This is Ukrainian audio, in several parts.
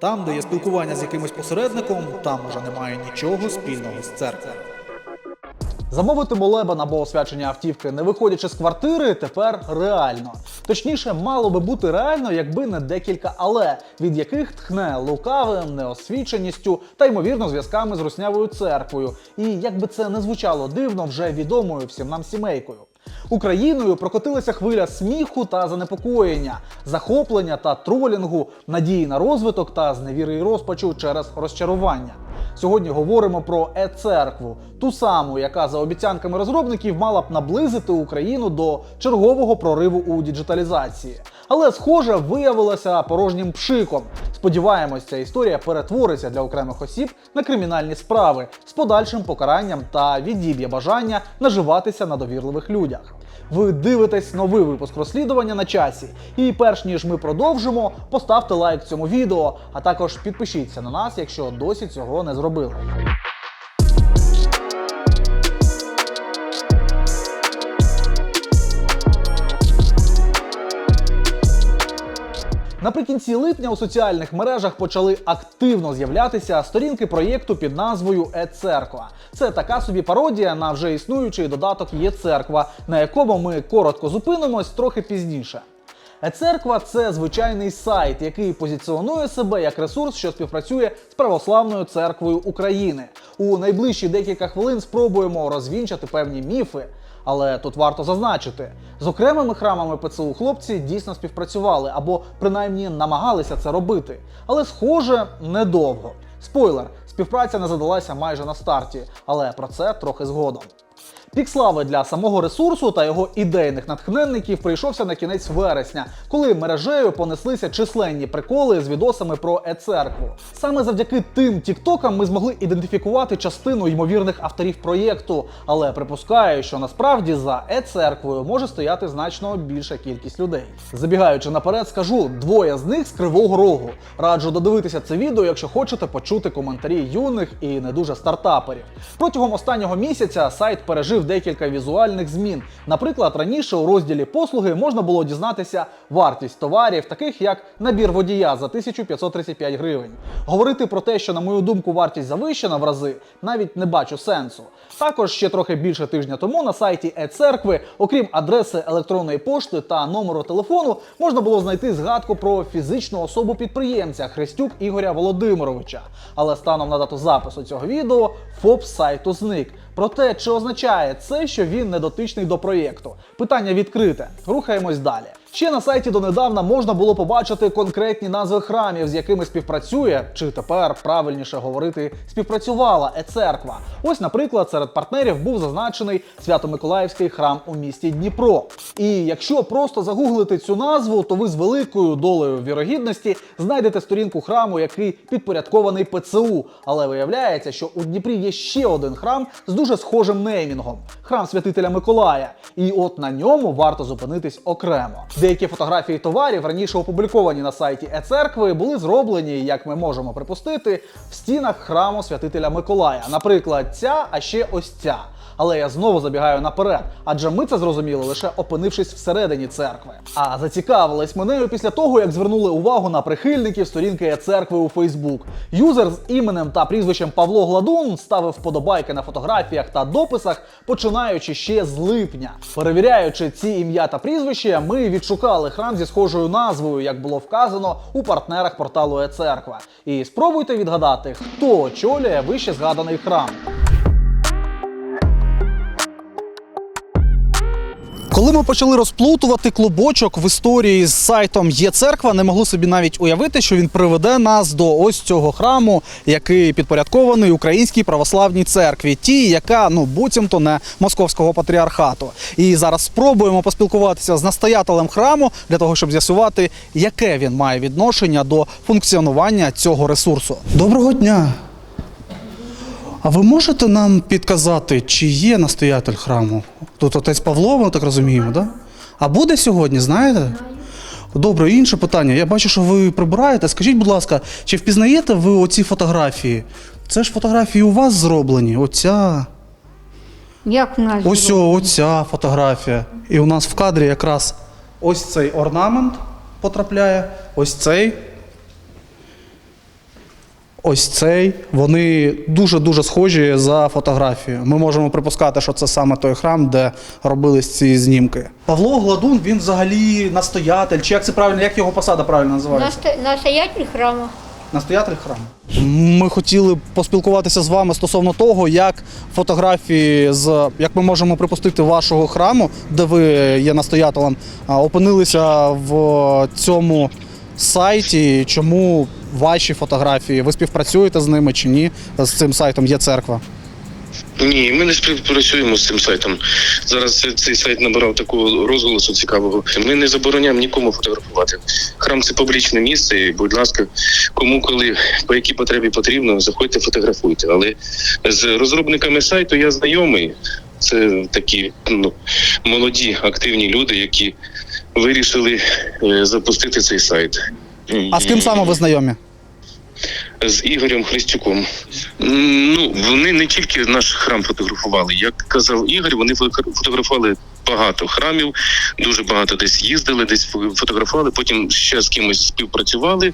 Там, де є спілкування з якимось посередником, там уже немає нічого спільного з церквою. Замовити молебен або освячення автівки, не виходячи з квартири, тепер реально. Точніше, мало би бути реально, якби не декілька але, від яких тхне лукавим, неосвіченістю та ймовірно зв'язками з руснявою церквою. І як би це не звучало дивно, вже відомою всім нам сімейкою. Україною прокотилася хвиля сміху та занепокоєння, захоплення та тролінгу, надії на розвиток та зневіри і розпачу через розчарування. Сьогодні говоримо про е-церкву, ту саму, яка за обіцянками розробників мала б наблизити Україну до чергового прориву у діджиталізації. Але, схоже, виявилося порожнім пшиком. Сподіваємось, ця історія перетвориться для окремих осіб на кримінальні справи з подальшим покаранням та відіб'є бажання наживатися на довірливих людях. Ви дивитесь новий випуск розслідування на часі. І перш ніж ми продовжимо, поставте лайк цьому відео, а також підпишіться на нас, якщо досі цього не зробили. Наприкінці липня у соціальних мережах почали активно з'являтися сторінки проєкту під назвою Е-церква. Це така собі пародія на вже існуючий додаток Є-церква, на якому ми коротко зупинимось трохи пізніше. Е-церква це звичайний сайт, який позиціонує себе як ресурс, що співпрацює з православною церквою України. У найближчі декілька хвилин спробуємо розвінчати певні міфи. Але тут варто зазначити, з окремими храмами ПЦУ хлопці дійсно співпрацювали або принаймні намагалися це робити. Але, схоже, недовго. Спойлер, співпраця не задалася майже на старті, але про це трохи згодом. Пік слави для самого ресурсу та його ідейних натхненників прийшовся на кінець вересня, коли мережею понеслися численні приколи з відосами про е-церкву. Саме завдяки тим тіктокам ми змогли ідентифікувати частину ймовірних авторів проєкту, але припускаю, що насправді за е-церквою може стояти значно більша кількість людей. Забігаючи наперед, скажу двоє з них з кривого рогу. Раджу додивитися це відео, якщо хочете почути коментарі юних і не дуже стартаперів. Протягом останнього місяця сайт пережив декілька візуальних змін. Наприклад, раніше у розділі послуги можна було дізнатися вартість товарів, таких як набір водія за 1535 гривень. Говорити про те, що на мою думку вартість завищена в рази, навіть не бачу сенсу. Також ще трохи більше тижня тому на сайті е-церкви, окрім адреси електронної пошти та номеру телефону, можна було знайти згадку про фізичну особу підприємця Христюк Ігоря Володимировича. Але станом на дату запису цього відео ФОП сайту зник. Проте, чи означає це, що він не дотичний до проєкту? Питання відкрите. Рухаємось далі. Ще на сайті донедавна можна було побачити конкретні назви храмів, з якими співпрацює, чи тепер правильніше говорити, співпрацювала е-церква. Ось, наприклад, серед партнерів був зазначений Свято-Миколаївський храм у місті Дніпро. І якщо просто загуглити цю назву, то ви з великою долею вірогідності знайдете сторінку храму, який підпорядкований ПЦУ. Але виявляється, що у Дніпрі є ще один храм з дуже схожим неймінгом храм святителя Миколая. І от на ньому варто зупинитись окремо. Деякі фотографії товарів, раніше опубліковані на сайті е-церкви, були зроблені, як ми можемо припустити, в стінах храму святителя Миколая. Наприклад, ця, а ще ось ця. Але я знову забігаю наперед, адже ми це зрозуміли лише опинившись всередині церкви. А зацікавились ми нею після того, як звернули увагу на прихильників сторінки е-церкви у Фейсбук. Юзер з іменем та прізвищем Павло Гладун ставив вподобайки на фотографіях та дописах, починаючи ще з липня. Перевіряючи ці ім'я та прізвища, ми відшукали храм зі схожою назвою, як було вказано у партнерах порталу е-церква. І спробуйте відгадати, хто очолює вище згаданий храм. Коли ми почали розплутувати клубочок в історії з сайтом Є церква, не могли собі навіть уявити, що він приведе нас до ось цього храму, який підпорядкований Українській православній церкві, ті, яка ну буцімто не московського патріархату. І зараз спробуємо поспілкуватися з настоятелем храму для того, щоб з'ясувати, яке він має відношення до функціонування цього ресурсу. Доброго дня! А ви можете нам підказати, чи є настоятель храму? Тут отець Павло, ми так розуміємо, да? А буде сьогодні, знаєте? Добре, інше питання. Я бачу, що ви прибираєте. Скажіть, будь ласка, чи впізнаєте ви оці фотографії? Це ж фотографії у вас зроблені. Оця, Як в нас ось о, оця фотографія. І у нас в кадрі якраз ось цей орнамент потрапляє, ось цей. Ось цей. Вони дуже-дуже схожі за фотографією. Ми можемо припускати, що це саме той храм, де робились ці знімки. Павло Гладун, він взагалі настоятель, чи як це правильно, як його посада правильно називається? Настоятель храму. Настоятель храму. Ми хотіли поспілкуватися з вами стосовно того, як фотографії з, як ми можемо припустити, вашого храму, де ви є настоятелем, опинилися в цьому сайті. Чому ваші фотографії? Ви співпрацюєте з ними чи ні? З цим сайтом є церква. Ні, ми не співпрацюємо з цим сайтом. Зараз цей- сайт набирав такого розголосу цікавого. Ми не забороняємо нікому фотографувати. Храм це публічне місце. І, будь ласка, кому коли по якій потребі потрібно, заходьте, фотографуйте. Але з розробниками сайту я знайомий. Це такі ну, молоді, активні люди, які вирішили е, запустити цей сайт. А з ким саме ви знайомі? з Ігорем Христюком. Ну вони не тільки наш храм фотографували. Як казав Ігор, вони фотографували багато храмів, дуже багато десь їздили, десь фотографували. Потім ще з кимось співпрацювали.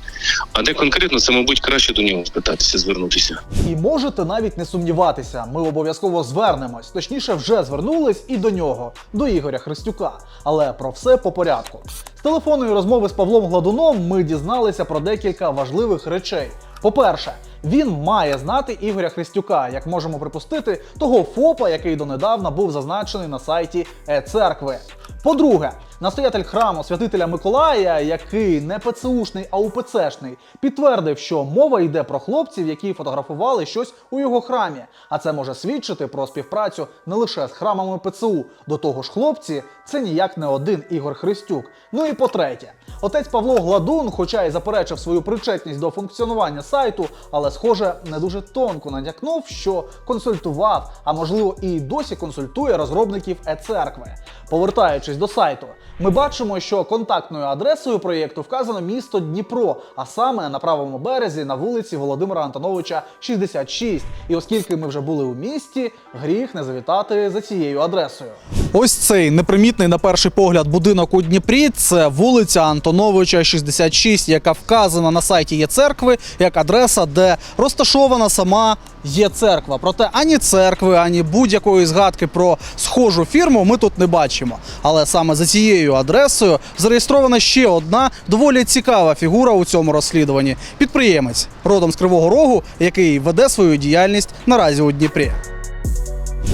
А де конкретно це, мабуть, краще до нього спитатися, звернутися. І можете навіть не сумніватися, ми обов'язково звернемось. Точніше, вже звернулись і до нього, до Ігоря Христюка. Але про все по порядку. З телефонної розмови з Павлом Гладуном ми дізналися про декілька важливих речей. По-перше, він має знати Ігоря Христюка, як можемо припустити, того ФОПа, який донедавна був зазначений на сайті е-церкви. По-друге, настоятель храму святителя Миколая, який не ПЦУшний, а УПЦшний, підтвердив, що мова йде про хлопців, які фотографували щось у його храмі. А це може свідчити про співпрацю не лише з храмами ПЦУ. До того ж, хлопці це ніяк не один Ігор Христюк. Ну і по-третє, отець Павло Гладун, хоча й заперечив свою причетність до функціонування сайту, але схоже не дуже тонко натякнув, що консультував, а можливо і досі консультує розробників е-церкви. Повертаючись до сайту, ми бачимо, що контактною адресою проєкту вказано місто Дніпро, а саме на правому березі на вулиці Володимира Антоновича 66. І оскільки ми вже були у місті, гріх не завітати за цією адресою. Ось цей непримітний на перший погляд будинок у Дніпрі. Це вулиця Антоновича, 66, яка вказана на сайті є церкви як адреса, де розташована сама є церква. Проте ані церкви, ані будь-якої згадки про схожу фірму ми тут не бачимо. Але саме за цією адресою зареєстрована ще одна доволі цікава фігура у цьому розслідуванні. Підприємець родом з Кривого Рогу, який веде свою діяльність наразі у Дніпрі.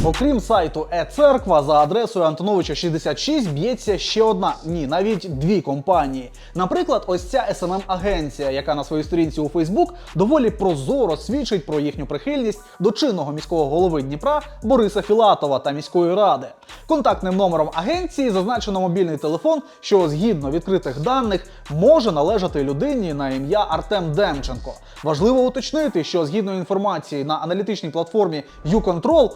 Окрім сайту е-церква за адресою Антоновича 66 б'ється ще одна, ні, навіть дві компанії. Наприклад, ось ця smm агенція яка на своїй сторінці у Фейсбук доволі прозоро свідчить про їхню прихильність до чинного міського голови Дніпра Бориса Філатова та міської ради. Контактним номером агенції зазначено мобільний телефон, що згідно відкритих даних може належати людині на ім'я Артем Демченко. Важливо уточнити, що згідно інформації на аналітичній платформі YouControl,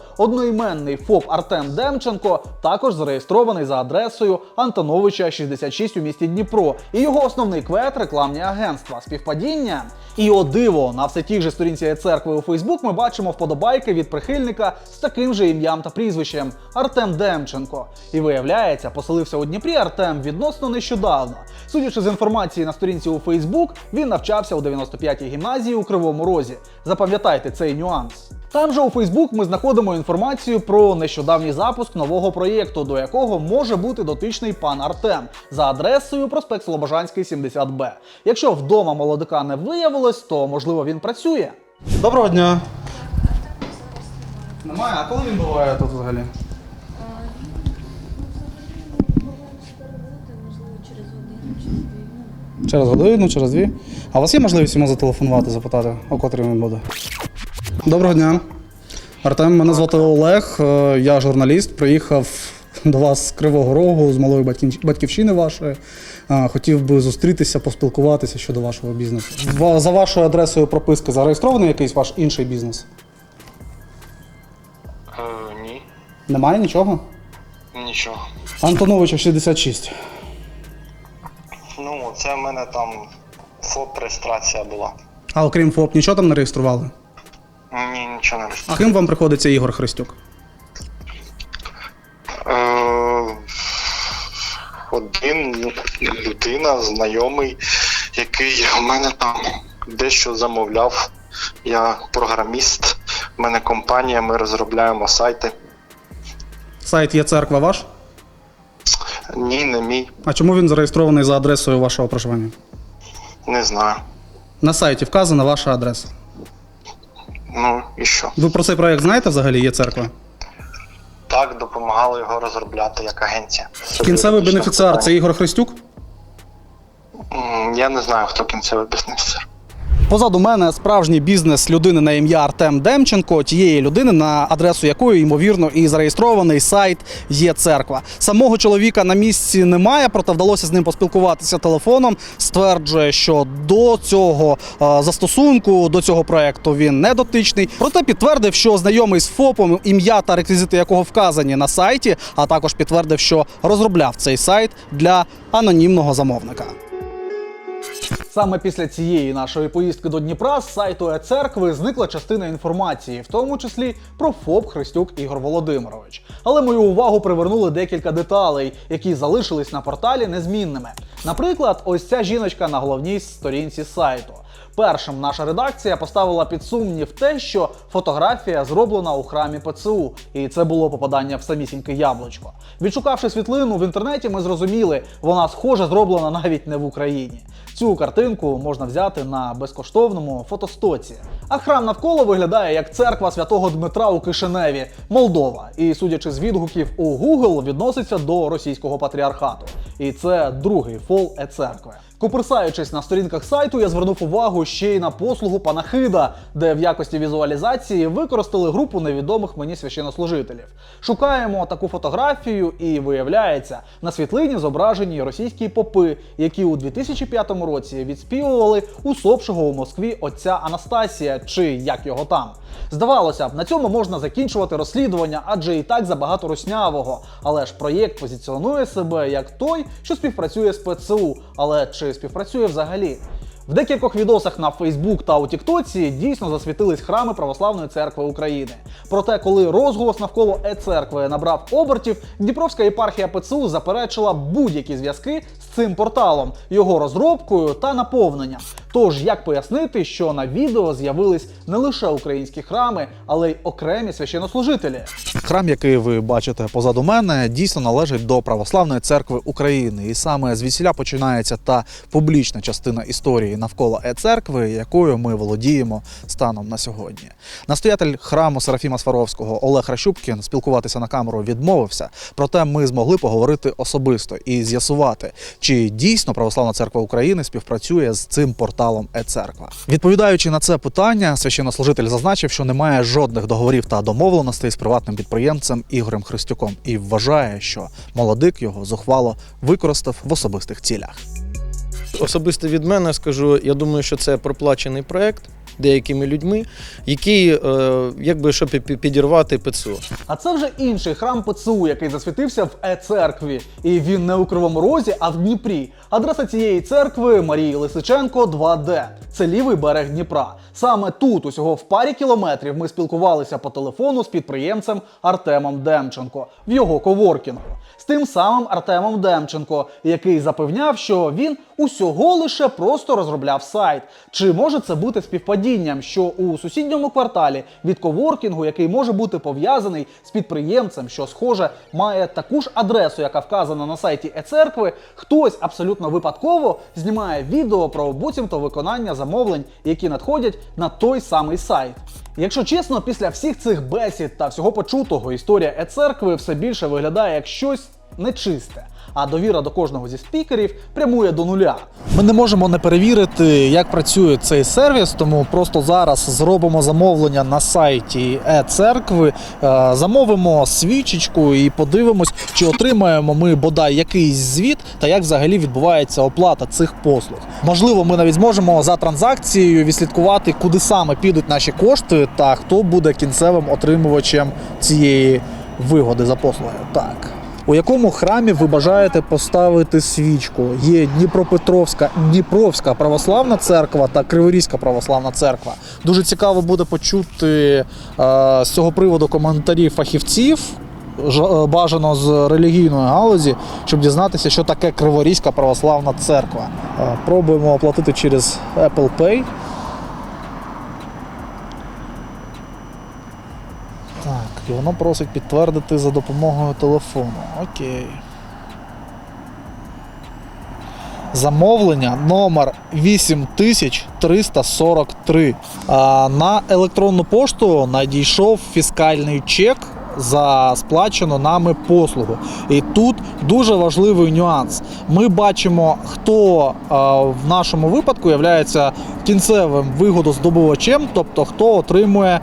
одноіменний ФОП Артем Демченко також зареєстрований за адресою Антоновича 66 у місті Дніпро. І його основний квет рекламні агентства. Співпадіння. І о диво, на все тій же сторінці церкви у Фейсбук ми бачимо вподобайки від прихильника з таким же ім'ям та прізвищем Артем Демченко. І виявляється, поселився у Дніпрі Артем відносно нещодавно. Судячи з інформації на сторінці у Фейсбук, він навчався у 95-й гімназії у Кривому Розі. Запам'ятайте цей нюанс. Там же у Фейсбук ми знаходимо інформацію про нещодавній запуск нового проєкту, до якого може бути дотичний пан Артем за адресою проспект Слобожанський 70Б. Якщо вдома молодика не виявилось, то можливо він працює. Доброго дня. Немає, а коли він буває тут взагалі? Через годину, через дві. А у вас є можливість йому зателефонувати, запитати, о котрій він буде? Доброго дня. Артем, мене звати Олег, е, я журналіст. Приїхав до вас з Кривого Рогу, з малої батьківщини вашої. Е, Хотів би зустрітися, поспілкуватися щодо вашого бізнесу. За вашою адресою прописки зареєстрований якийсь ваш інший бізнес? Е, ні, Немає нічого? нічого. Антоновича 66. Ну, це в мене там ФОП реєстрація була. А окрім ФОП, нічого там не реєстрували? Ні, нічого не А ким вам приходиться Ігор Христюк? Е, Один людина, знайомий, який в мене там дещо замовляв Я програміст, в мене компанія, ми розробляємо сайти. Сайт є церква ваш? Ні, не мій, А чому він зареєстрований за адресою вашого проживання? не знаю. На сайті вказана ваша адреса. Ну і що? Ви про цей проект знаєте взагалі? Є церква? Так, допомагали його розробляти як агенція. Кінцевий бенефіціар це Ігор Христюк. М, Я не знаю, хто кінцевий бенефіціар. Позаду мене справжній бізнес людини на ім'я Артем Демченко, тієї людини, на адресу якої ймовірно і зареєстрований сайт є церква. Самого чоловіка на місці немає, проте вдалося з ним поспілкуватися телефоном. Стверджує, що до цього е, застосунку, до цього проекту він не дотичний. Проте підтвердив, що знайомий з ФОПом, ім'я та реквізити якого вказані на сайті, а також підтвердив, що розробляв цей сайт для анонімного замовника. Саме після цієї нашої поїздки до Дніпра з сайту е-церкви зникла частина інформації, в тому числі про ФОП Христюк Ігор Володимирович. Але мою увагу привернули декілька деталей, які залишились на порталі незмінними. Наприклад, ось ця жіночка на головній сторінці сайту. Першим наша редакція поставила під сумнів те, що фотографія зроблена у храмі ПЦУ, і це було попадання в самісіньке яблучко. Відшукавши світлину в інтернеті, ми зрозуміли, вона схоже зроблена навіть не в Україні. Цю картинку можна взяти на безкоштовному фотостоці. А храм навколо виглядає як церква святого Дмитра у Кишиневі, Молдова. І судячи з відгуків у Google, відноситься до російського патріархату. І це другий фол е-церкви. Куперсаючись на сторінках сайту, я звернув увагу ще й на послугу панахида, де в якості візуалізації використали групу невідомих мені священнослужителів. Шукаємо таку фотографію, і виявляється, на світлині зображені російські попи, які у 2005 році відспівували усопшого у Москві отця Анастасія, чи як його там. Здавалося б, на цьому можна закінчувати розслідування, адже і так забагато руснявого. Але ж проєкт позиціонує себе як той, що співпрацює з ПЦУ. Але чи співпрацює взагалі? В декількох відосах на Фейсбук та у Тіктоці дійсно засвітились храми Православної церкви України. Проте, коли розголос навколо е-церкви набрав обертів, Дніпровська єпархія ПЦУ заперечила будь-які зв'язки з цим порталом, його розробкою та наповненням. Тож як пояснити, що на відео з'явились не лише українські храми, але й окремі священнослужителі? Храм, який ви бачите позаду мене, дійсно належить до Православної церкви України, і саме звідсіля починається та публічна частина історії навколо е-церкви, якою ми володіємо станом на сьогодні. Настоятель храму Серафіма Сваровського Олег Ращупкін спілкуватися на камеру відмовився. Проте ми змогли поговорити особисто і з'ясувати, чи дійсно Православна церква України співпрацює з цим порталом е-церква. Відповідаючи на це питання, священнослужитель зазначив, що немає жодних договорів та домовленостей з приватним підприємцем Ігорем Христюком і вважає, що молодик його зухвало використав в особистих цілях. Особисто від мене скажу, я думаю, що це проплачений проект деякими людьми, який, е, якби щоб пі- пі- підірвати ПЦУ. А це вже інший храм ПЦУ, який засвітився в е-церкві. І він не у Кривому Розі, а в Дніпрі. Адреса цієї церкви Марії Лисиченко 2D. Це лівий берег Дніпра. Саме тут, усього в парі кілометрів, ми спілкувалися по телефону з підприємцем Артемом Демченко в його коворкінгу. З тим самим Артемом Демченко, який запевняв, що він усього лише просто розробляв сайт. Чи може це бути співпадінням, що у сусідньому кварталі від коворкінгу, який може бути пов'язаний з підприємцем, що схоже має таку ж адресу, яка вказана на сайті е-церкви, хтось абсолютно випадково знімає відео про буцімто виконання замовлень, які надходять на той самий сайт. Якщо чесно, після всіх цих бесід та всього почутого історія е-церкви все більше виглядає як щось нечисте, а довіра до кожного зі спікерів прямує до нуля. Ми не можемо не перевірити, як працює цей сервіс, тому просто зараз зробимо замовлення на сайті е-церкви, е, замовимо свічечку і подивимось, чи отримаємо ми бодай якийсь звіт та як взагалі відбувається оплата цих послуг. Можливо, ми навіть зможемо за транзакцією відслідкувати, куди саме підуть наші кошти та хто буде кінцевим отримувачем цієї вигоди за послуги. Так. У якому храмі ви бажаєте поставити свічку? Є Дніпропетровська, Дніпровська православна церква та Криворізька православна церква. Дуже цікаво буде почути е, з цього приводу коментарі фахівців. е, Бажано з релігійної галузі, щоб дізнатися, що таке Криворізька православна церква. Е, Пробуємо оплатити через Apple Pay. І воно просить підтвердити за допомогою телефону. Окей. Замовлення номер 8343. А на електронну пошту надійшов фіскальний чек за сплачену нами послугу. І тут дуже важливий нюанс. Ми бачимо, хто в нашому випадку є кінцевим вигодоздобувачем, тобто хто отримує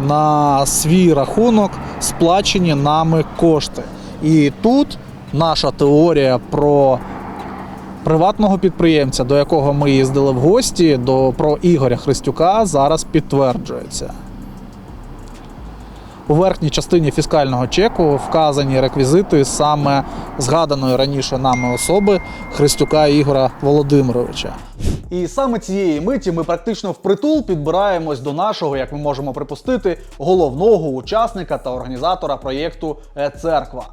на свій рахунок сплачені нами кошти. І тут наша теорія про приватного підприємця, до якого ми їздили в гості, до про Ігоря Христюка, зараз підтверджується. У верхній частині фіскального чеку вказані реквізити саме згаданої раніше нами особи Христюка Ігора Володимировича. І саме цієї миті ми практично впритул підбираємось до нашого, як ми можемо припустити, головного учасника та організатора проєкту Е-Церква.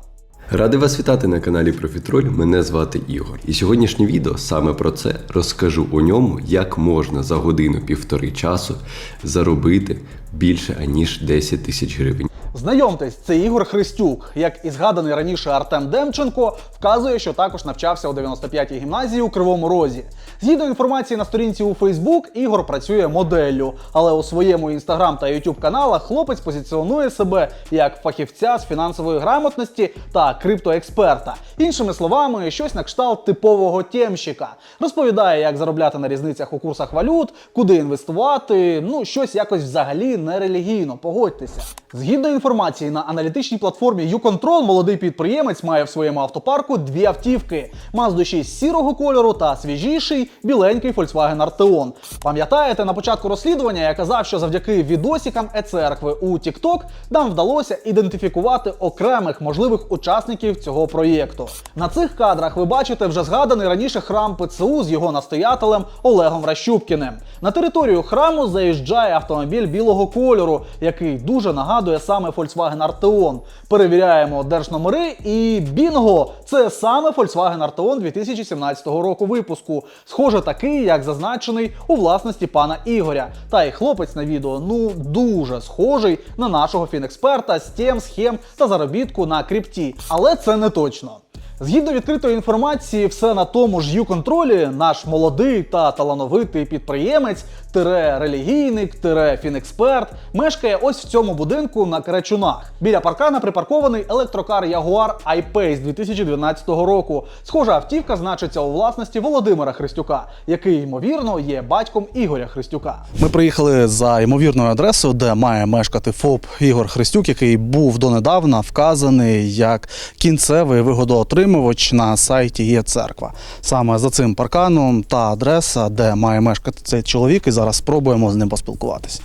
Радий вас вітати на каналі Профітроль. Мене звати Ігор. І сьогоднішнє відео саме про це розкажу у ньому, як можна за годину-півтори часу заробити більше аніж 10 тисяч гривень. Знайомтесь, це Ігор Христюк. Як і згаданий раніше Артем Демченко, вказує, що також навчався у 95-й гімназії у Кривому Розі. Згідно інформації на сторінці у Фейсбук, Ігор працює моделлю, але у своєму інстаграм та ютуб каналах хлопець позиціонує себе як фахівця з фінансової грамотності та криптоексперта. Іншими словами, щось на кшталт типового тємщика. Розповідає, як заробляти на різницях у курсах валют, куди інвестувати, ну щось якось взагалі нерелігійно, погодьтеся. Згідно інформації на аналітичній платформі YouControl, молодий підприємець має в своєму автопарку дві автівки: Mazda 6 сірого кольору та свіжіший біленький Volkswagen Arteon. Пам'ятаєте, на початку розслідування я казав, що завдяки відосікам е-церкви у TikTok нам вдалося ідентифікувати окремих можливих учасників цього проєкту. На цих кадрах ви бачите вже згаданий раніше храм ПЦУ з його настоятелем Олегом Ращупкіним. На територію храму заїжджає автомобіль білого кольору, який дуже нагадує саме Volkswagen Arteon. Перевіряємо держномери і бінго! Це саме Volkswagen Arteon 2017 року випуску. Схоже, такий, як зазначений у власності пана Ігоря. Та й хлопець на відео ну дуже схожий на нашого фінексперта з тем, схем та заробітку на крипті. Але це не точно. Згідно відкритої інформації, все на тому ж ю-контролі наш молодий та талановитий підприємець, тире релігійник, тире фінексперт, мешкає ось в цьому будинку на Карачунах. Біля паркана припаркований електрокар Jaguar I-Pace 2012 року. Схожа автівка значиться у власності Володимира Христюка, який ймовірно є батьком Ігоря Христюка. Ми приїхали за ймовірною адресою, де має мешкати ФОП Ігор Христюк, який був донедавна вказаний як кінцевий вигодоотримувач на сайті є церква. Саме за цим парканом та адреса, де має мешкати цей чоловік, і зараз спробуємо з ним поспілкуватися.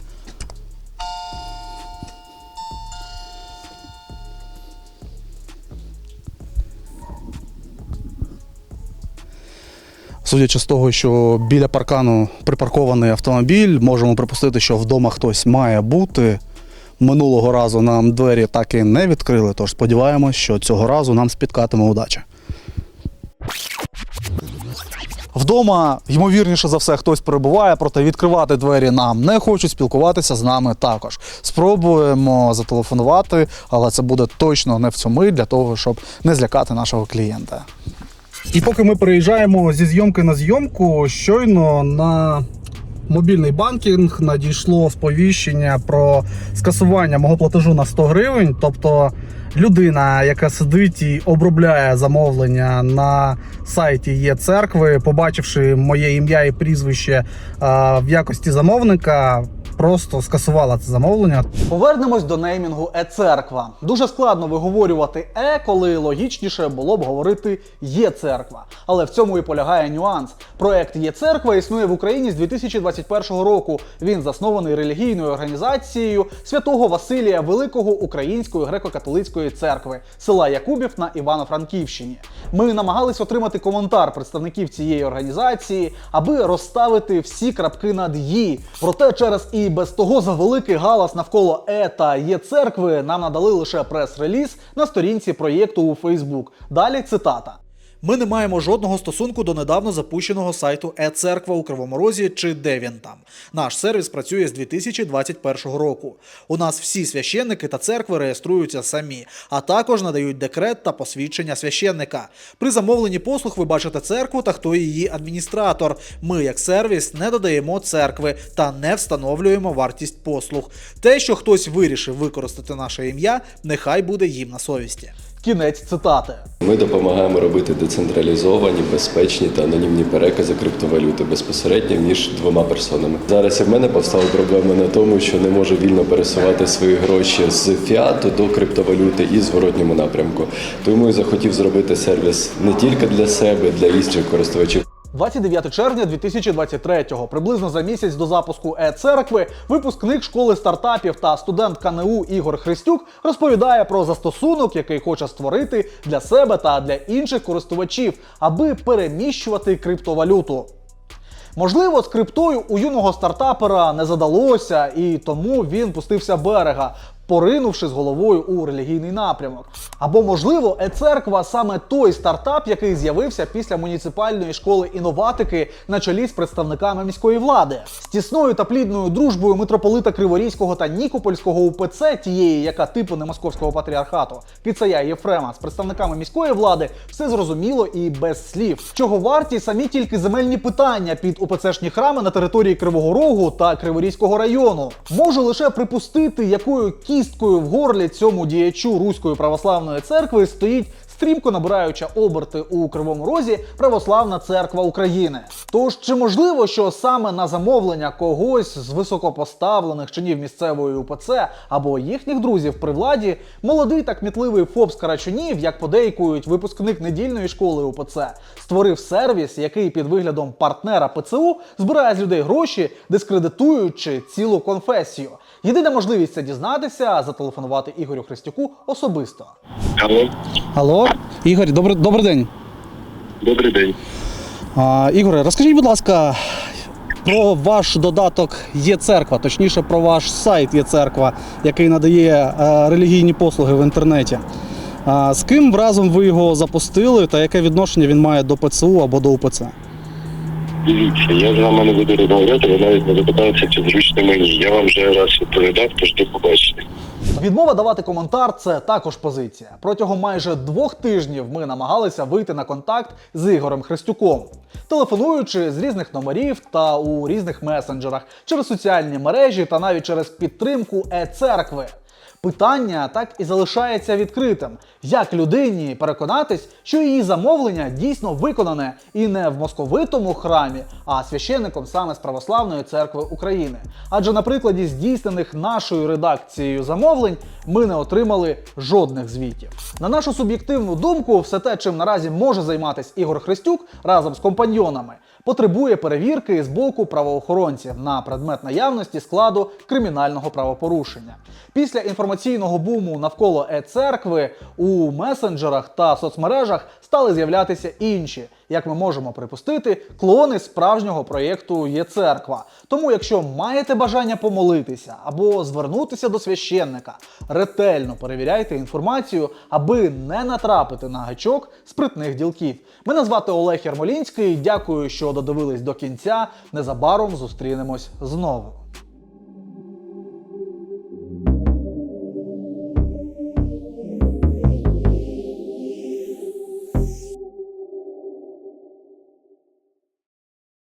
Судячи з того, що біля паркану припаркований автомобіль, можемо припустити, що вдома хтось має бути. Минулого разу нам двері так і не відкрили, тож сподіваємось, що цього разу нам спіткатиме удача. Вдома, ймовірніше за все, хтось перебуває, проте відкривати двері нам не хочуть, спілкуватися з нами також. Спробуємо зателефонувати, але це буде точно не в цьому для того, щоб не злякати нашого клієнта. І поки ми переїжджаємо зі зйомки на зйомку, щойно на мобільний банкінг надійшло сповіщення про скасування мого платежу на 100 гривень. Тобто людина, яка сидить і обробляє замовлення на сайті є церкви, побачивши моє ім'я і прізвище в якості замовника. Просто скасувала це замовлення. Повернемось до неймінгу е-церква. Дуже складно виговорювати е, коли логічніше було б говорити є церква. Але в цьому і полягає нюанс. Проект є церква існує в Україні з 2021 року. Він заснований релігійною організацією святого Василія Великого Української греко-католицької церкви села Якубів на Івано-Франківщині. Ми намагались отримати коментар представників цієї організації, аби розставити всі крапки над «і». Проте через і без того за великий галас навколо Е та Є церкви нам надали лише прес-реліз на сторінці проєкту у Фейсбук. Далі цитата. Ми не маємо жодного стосунку до недавно запущеного сайту е-церква у Кривому Розі чи де він там. Наш сервіс працює з 2021 року. У нас всі священники та церкви реєструються самі, а також надають декрет та посвідчення священника. При замовленні послуг ви бачите церкву та хто її адміністратор. Ми, як сервіс, не додаємо церкви та не встановлюємо вартість послуг. Те, що хтось вирішив використати наше ім'я, нехай буде їм на совісті. Кінець цитати. Ми допомагаємо робити децентралізовані, безпечні та анонімні перекази криптовалюти безпосередньо між двома персонами. Зараз і в мене повстала проблема на тому, що не можу вільно пересувати свої гроші з фіату до криптовалюти і зворотньому напрямку. Тому я захотів зробити сервіс не тільки для себе, для інших користувачів. 29 червня 2023-го, приблизно за місяць до запуску е-церкви, випускник школи стартапів та студент КНУ Ігор Христюк розповідає про застосунок, який хоче створити для себе та для інших користувачів, аби переміщувати криптовалюту. Можливо, з криптою у юного стартапера не задалося, і тому він пустився берега, поринувши з головою у релігійний напрямок. Або, можливо, е-церква саме той стартап, який з'явився після муніципальної школи інноватики на чолі з представниками міської влади. З тісною та плідною дружбою митрополита Криворізького та Нікопольського УПЦ, тієї, яка типу не московського патріархату, Кицая Єфрема з представниками міської влади, все зрозуміло і без слів. Чого варті самі тільки земельні питання під УПЦшні храми на території Кривого Рогу та Криворізького району. Можу лише припустити, якою кісткою в горлі цьому діячу Руської православної церкви стоїть стрімко набираюча оберти у Кривому Розі Православна церква України. Тож чи можливо, що саме на замовлення когось з високопоставлених чинів місцевої УПЦ або їхніх друзів при владі, молодий та кмітливий ФОП з Карачунів, як подейкують випускник недільної школи УПЦ, створив сервіс, який під виглядом партнера ПЦУ збирає з людей гроші, дискредитуючи цілу конфесію. Єдина можливість це дізнатися, зателефонувати Ігорю Христюку особисто. Алло, Алло, Ігор, добрий, добрий день. добрий день. А, Ігоре, розкажіть, будь ласка, про ваш додаток є церква, точніше про ваш сайт є церква, який надає е, релігійні послуги в інтернеті. А, з ким разом ви його запустили та яке відношення він має до ПЦУ або до УПЦ? Дивіться, я з вами не буду розмовляти, ви навіть не запиталися, чи зручно мені. Я вам вже раз відповідав, тож до побачення. Відмова давати коментар це також позиція. Протягом майже двох тижнів ми намагалися вийти на контакт з Ігорем Христюком, телефонуючи з різних номерів та у різних месенджерах через соціальні мережі та навіть через підтримку е-церкви. Питання так і залишається відкритим. Як людині переконатись, що її замовлення дійсно виконане і не в московитому храмі, а священником саме з Православної церкви України? Адже на прикладі здійснених нашою редакцією замовлень ми не отримали жодних звітів. На нашу суб'єктивну думку, все те, чим наразі може займатися Ігор Христюк разом з компаньйонами, потребує перевірки з боку правоохоронців на предмет наявності складу кримінального правопорушення. Після інформаційного буму навколо е-церкви у месенджерах та соцмережах стали з'являтися інші, як ми можемо припустити, клони справжнього проєкту є церква. Тому, якщо маєте бажання помолитися або звернутися до священника, ретельно перевіряйте інформацію, аби не натрапити на гачок спритних ділків. Мене звати Олег Ярмолінський. Дякую, що додивились до кінця. Незабаром зустрінемось знову.